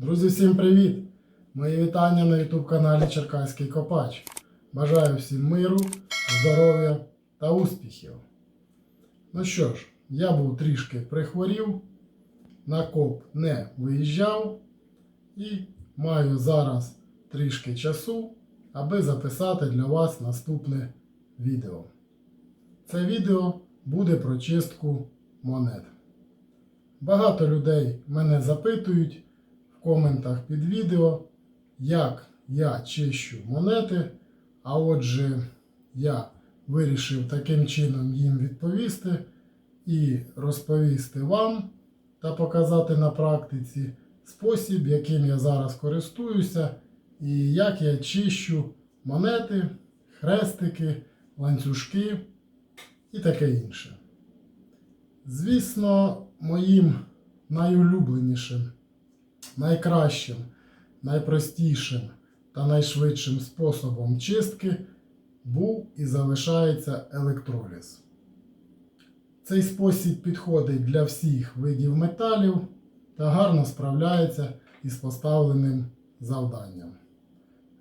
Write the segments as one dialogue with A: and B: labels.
A: Друзі, всім привіт! Мої вітання на YouTube каналі Черкаський Копач. Бажаю всім миру, здоров'я та успіхів. Ну що ж, я був трішки прихворів, на коп не виїжджав і маю зараз трішки часу, аби записати для вас наступне відео. Це відео буде про чистку монет. Багато людей мене запитують в коментах під відео, як я чищу монети. А отже, я вирішив таким чином їм відповісти і розповісти вам та показати на практиці спосіб, яким я зараз користуюся, і як я чищу монети, хрестики, ланцюжки і таке інше. Звісно, моїм найулюбленішим, найкращим, найпростішим та найшвидшим способом чистки був і залишається електроліз. Цей спосіб підходить для всіх видів металів та гарно справляється із поставленим завданням.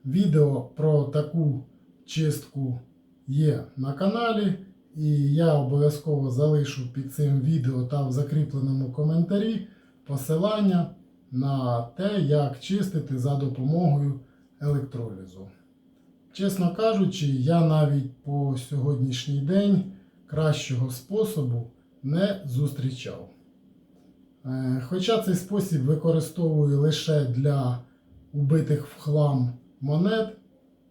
A: Відео про таку чистку є на каналі, і я обов'язково залишу під цим відео та в закріпленому коментарі посилання на те, як чистити за допомогою електролізу. Чесно кажучи, я навіть по сьогоднішній день кращого способу не зустрічав. Е, Хоча цей спосіб використовую лише для убитих в хлам монет,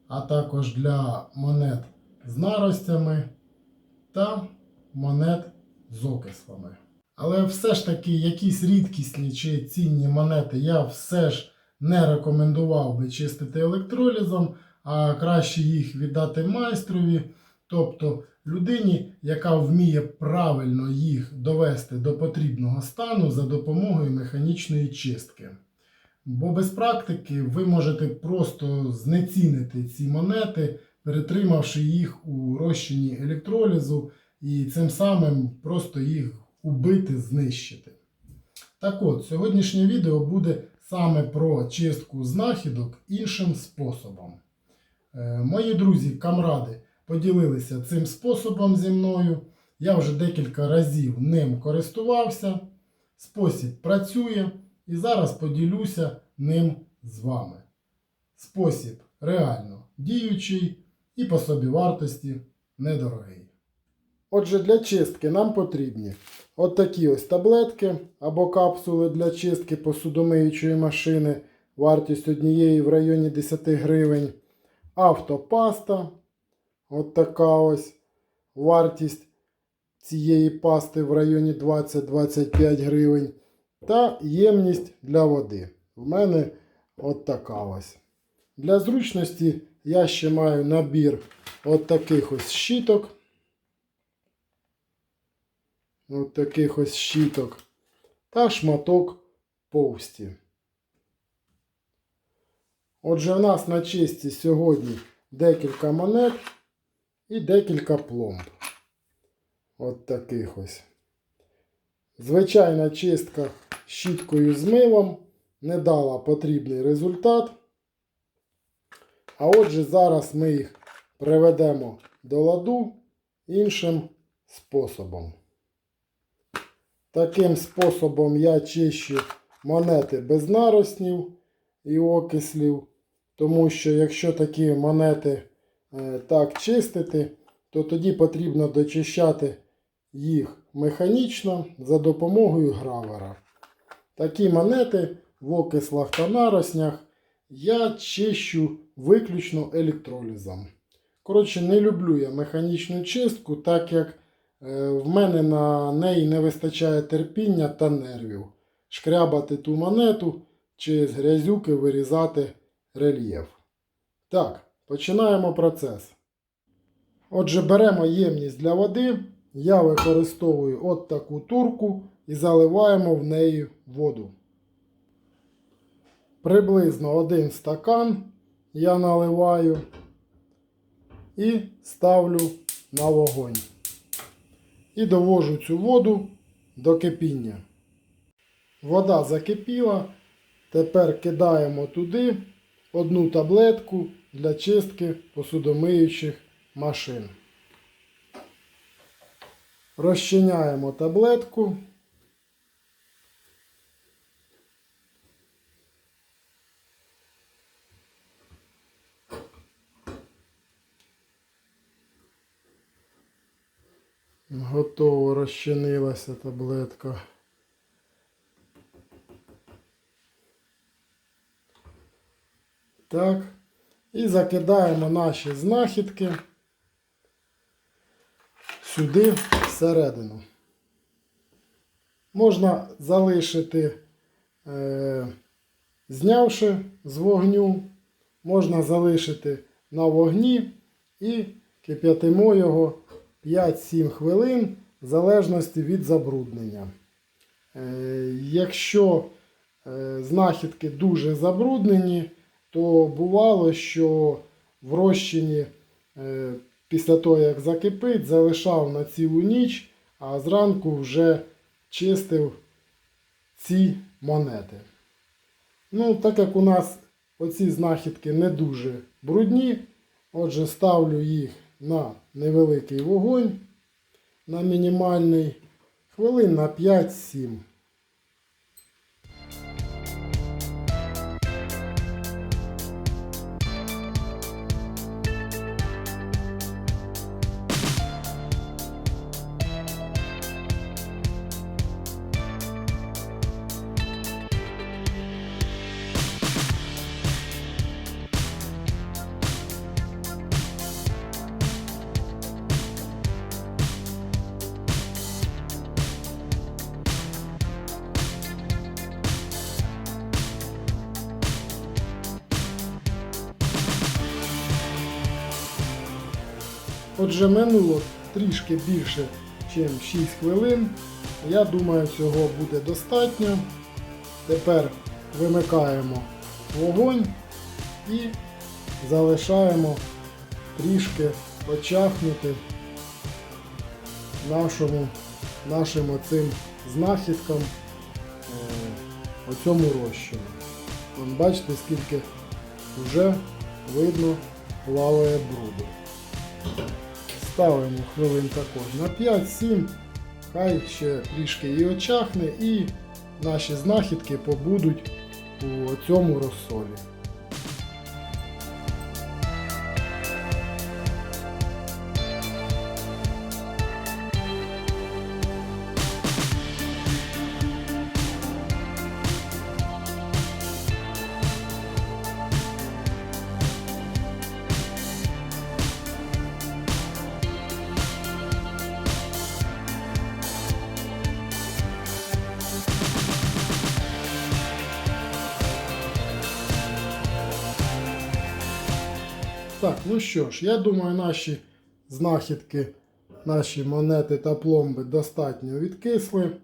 A: а також для монет з наростями та монет з окислами. Але все ж таки якісь рідкісні чи цінні монети я все ж не рекомендував би чистити електролізом, а краще їх віддати майстрові, тобто людині, яка вміє правильно їх довести до потрібного стану за допомогою механічної чистки. Бо без практики ви можете просто знецінити ці монети, перетримавши їх у розчині електролізу, і цим самим просто їх убити, знищити. Так от, сьогоднішнє відео буде саме про чистку знахідок іншим способом. Е, Мої друзі, камради, поділилися цим способом зі мною. Я вже декілька разів ним користувався. Спосіб працює і зараз поділюся ним з вами. Спосіб реально діючий і по собівартості недорогий. Отже, для чистки нам потрібні от такі ось таблетки або капсули для чистки посудомиючої машини. Вартість однієї в районі 10 гривень. Автопаста. От така ось вартість цієї пасти в районі 20-25 гривень. Та ємність для води. В мене от така ось. Для зручності я ще маю набір от таких ось щіток. От таких ось щіток. Та шматок повсті. Отже, в нас на чисті сьогодні декілька монет і декілька пломб. От таких ось. Звичайна чистка щіткою з милом не дала потрібний результат. А отже, зараз ми їх приведемо до ладу іншим способом. Таким способом я чищу монети без нароснів і окислів. Тому що якщо такі монети е, так чистити, то тоді потрібно дочищати їх механічно за допомогою гравера. Такі монети в окислах та нароснях я чищу виключно електролізом. Коротше, не люблю я механічну чистку, так як в мене на неї не вистачає терпіння та нервів. Шкрябати ту монету чи з грязюки вирізати рельєф. Так, починаємо процес. Отже, беремо ємність для води. Я використовую от таку турку і заливаємо в неї воду. Приблизно один стакан я наливаю і ставлю на вогонь. І довожу цю воду до кипіння. Вода закипіла. Тепер кидаємо туди одну таблетку для чистки посудомиючих машин. Розчиняємо таблетку. Готово розчинилася таблетка. Так. І закидаємо наші знахідки сюди всередину. Можна залишити, е, знявши з вогню, можна залишити на вогні і кип'ятимо його 5-7 хвилин в залежності від забруднення. Е, якщо е, знахідки дуже забруднені, то бувало, що в розчині е, після того, як закипить, залишав на цілу ніч, а зранку вже чистив ці монети. Ну, так як у нас оці знахідки не дуже брудні, отже, ставлю їх на невеликий вогонь, на мінімальний, хвилин на 5-7. Отже, минуло трішки більше, ніж 6 хвилин. Я думаю, цього буде достатньо. Тепер вимикаємо вогонь і залишаємо трішки очахнути нашому, нашим оцим знахідкам е, оцьому розчину. Вон, бачите, скільки вже видно плаває бруду. Ставимо хвилин також на 5-7, хай ще трішки і очахне, і наші знахідки побудуть у цьому розсолі. Так, ну що ж, я думаю, наші знахідки, наші монети та пломби достатньо відкисли.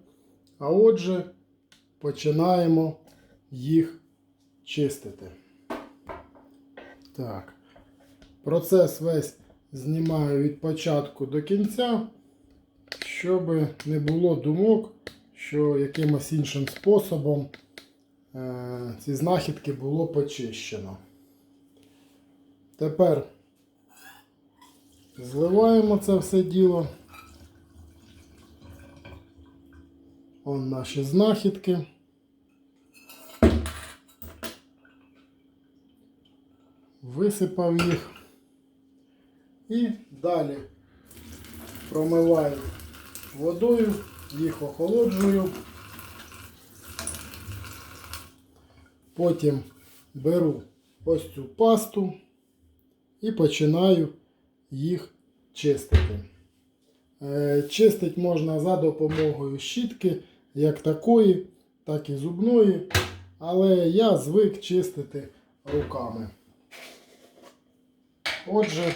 A: А отже, починаємо їх чистити. Так. Процес весь знімаю від початку до кінця, щоб не було думок, що якимось іншим способом е- ці знахідки було почищено. Тепер зливаємо це все діло. Вон наші знахідки. Висипав їх. І далі промиваю водою, їх охолоджую. Потім беру ось цю пасту і починаю їх чистити. Е, Чистити можна за допомогою щітки, як такої, так і зубної, але я звик чистити руками. Отже,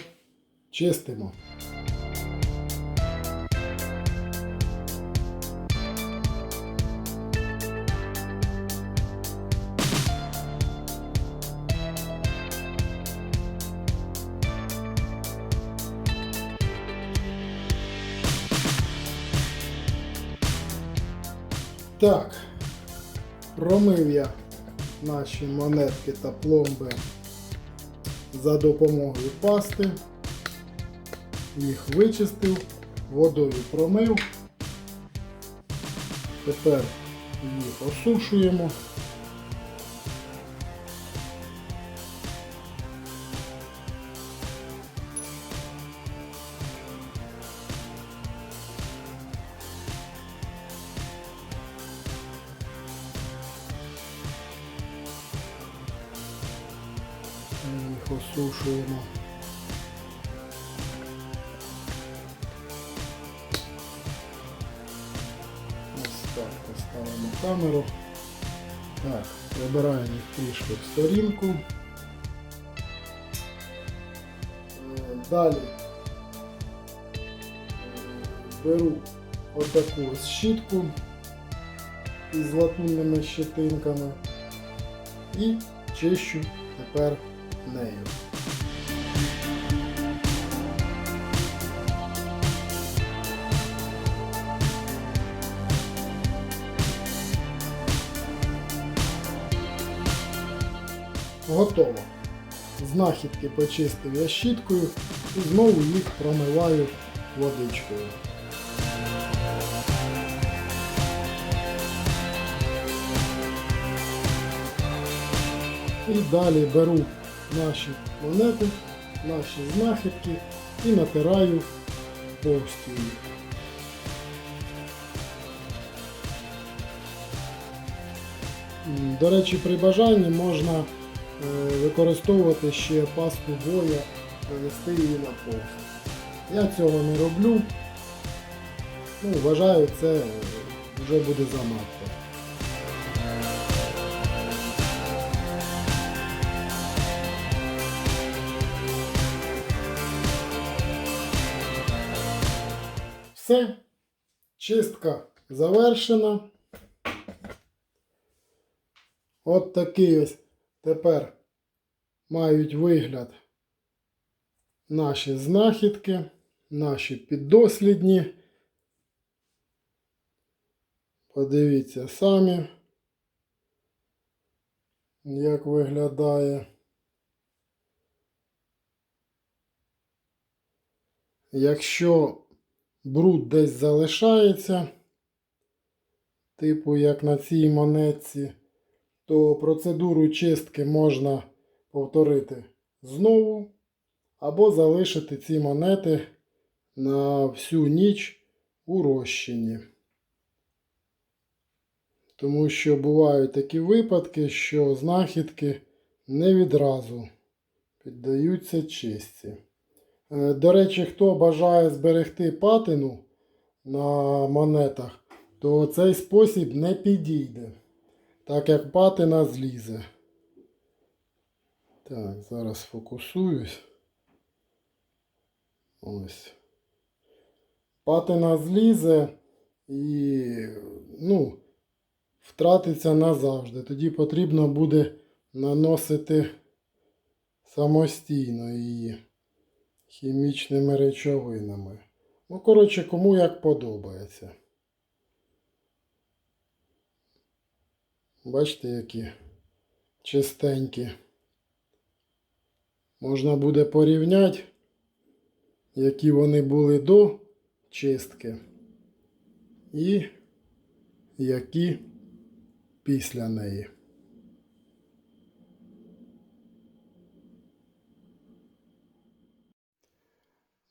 A: чистимо. Так, промив я наші монетки та пломби за допомогою пасти. Їх вичистив, водою промив. Тепер їх осушуємо. Їх осушуємо. Ось так поставимо камеру. Так, вибираємо трішки в сторінку. Е, Далі е, беру отаку щітку із латунними щетинками і чищу тепер нею. Готово. Знахідки почистив я щіткою і знову їх промиваю водичкою. І далі беру наші монети, наші знахідки і натираю повстю До речі, при бажанні можна е, використовувати ще пасту боя, нанести її на повст. Я цього не роблю. Ну, вважаю, це вже буде занадто. Все, чистка завершена. От такий ось тепер мають вигляд наші знахідки, наші піддослідні. Подивіться самі, як виглядає. Якщо бруд десь залишається, типу як на цій монетці, то процедуру чистки можна повторити знову, або залишити ці монети на всю ніч у розчині. Тому що бувають такі випадки, що знахідки не відразу піддаються чистці. Е, До речі, хто бажає зберегти патину на монетах, то цей спосіб не підійде, так як патина злізе. Так, зараз фокусуюсь. Ось. Патина злізе і, ну, втратиться назавжди. Тоді потрібно буде наносити самостійно її хімічними речовинами. Ну, коротше, кому як подобається. Бачите, які чистенькі. Можна буде порівняти, які вони були до чистки і які після неї.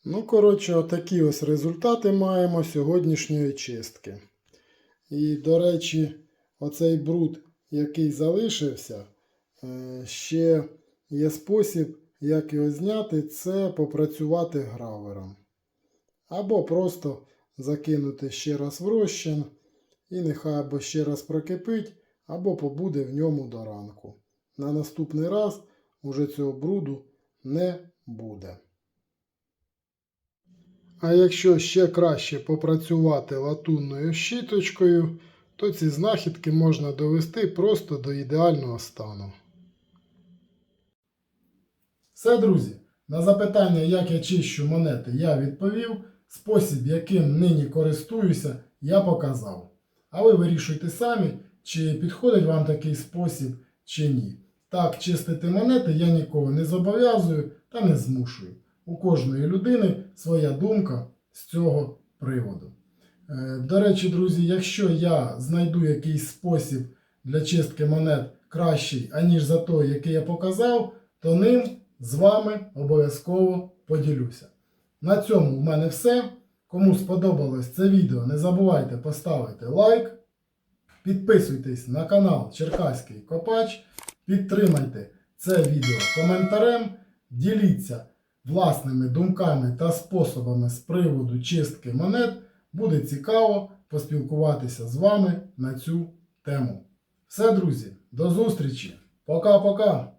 A: Ну, коротше, отакі ось результати маємо сьогоднішньої чистки. І, до речі, оцей бруд, який залишився, е, ще є спосіб, як його зняти, це попрацювати гравером. Або просто закинути ще раз в розчин, і нехай або ще раз прокипить, або побуде в ньому до ранку. На наступний раз уже цього бруду не буде. А якщо ще краще попрацювати латунною щіточкою, то ці знахідки можна довести просто до ідеального стану. Все, друзі, на запитання, як я чищу монети, я відповів. Спосіб, яким нині користуюся, я показав. А ви вирішуйте самі, чи підходить вам такий спосіб, чи ні. Так, чистити монети я нікого не зобов'язую та не змушую. У кожної людини своя думка з цього приводу. Е, До речі, друзі, якщо я знайду якийсь спосіб для чистки монет кращий, аніж за той, який я показав, то ним з вами обов'язково поділюся. На цьому в мене все. Кому сподобалось це відео, не забувайте поставити лайк. Підписуйтесь на канал Черкаський Копач. Підтримайте це відео коментарем. Діліться власними думками та способами з приводу чистки монет. Буде цікаво поспілкуватися з вами на цю тему. Все, друзі, до зустрічі! Пока-пока!